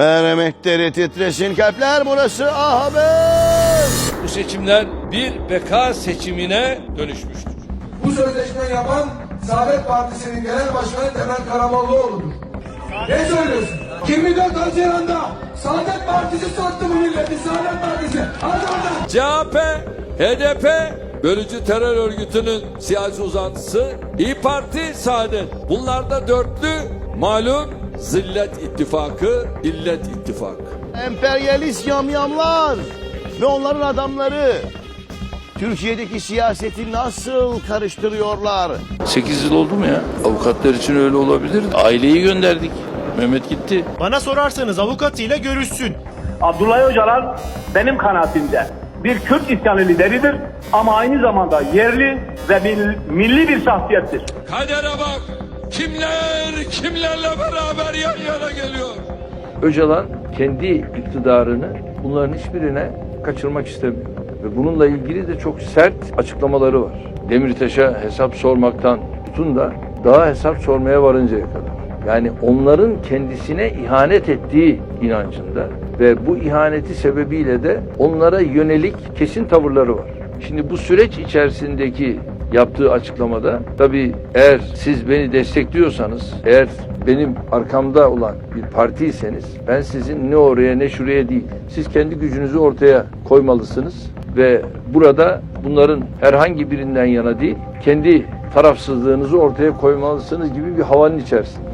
Her emekleri titreşin kalpler burası Haber. Bu seçimler bir beka seçimine dönüşmüştür. Bu sözleşmeyi yapan Saadet Partisi'nin genel başkanı Temel Karamollaoğlu'dur. Ne söylüyorsun? 24 Haziran'da Saadet Partisi sattı bu milleti Saadet Partisi. Hadi oradan. CHP, HDP, bölücü terör örgütünün siyasi uzantısı, İyi Parti, Saadet. Bunlar da dörtlü malum zillet ittifakı, illet ittifakı. Emperyalist yamyamlar ve onların adamları Türkiye'deki siyaseti nasıl karıştırıyorlar? 8 yıl oldu mu ya? Avukatlar için öyle olabilir. Aileyi gönderdik. Mehmet gitti. Bana sorarsanız avukatıyla görüşsün. Abdullah Öcalan benim kanaatimde bir Kürt isyanı lideridir ama aynı zamanda yerli ve mil- milli bir şahsiyettir. Kadere bak, kimler kimlerle beraber yan yana geliyor. Öcalan kendi iktidarını bunların hiçbirine kaçırmak istemiyor. Ve bununla ilgili de çok sert açıklamaları var. Demirtaş'a hesap sormaktan tutun da daha hesap sormaya varıncaya kadar. Yani onların kendisine ihanet ettiği inancında ve bu ihaneti sebebiyle de onlara yönelik kesin tavırları var. Şimdi bu süreç içerisindeki yaptığı açıklamada tabii eğer siz beni destekliyorsanız, eğer benim arkamda olan bir partiyseniz ben sizin ne oraya ne şuraya değil. Siz kendi gücünüzü ortaya koymalısınız ve burada bunların herhangi birinden yana değil, kendi tarafsızlığınızı ortaya koymalısınız gibi bir havanın içerisinde.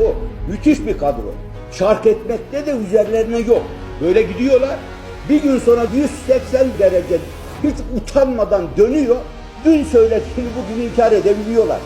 Oo, müthiş bir kadro. Şark etmekte de üzerlerine yok. Böyle gidiyorlar. Bir gün sonra 180 derece hiç utanmadan dönüyor. Dün söylediğini bugün inkar edebiliyorlar.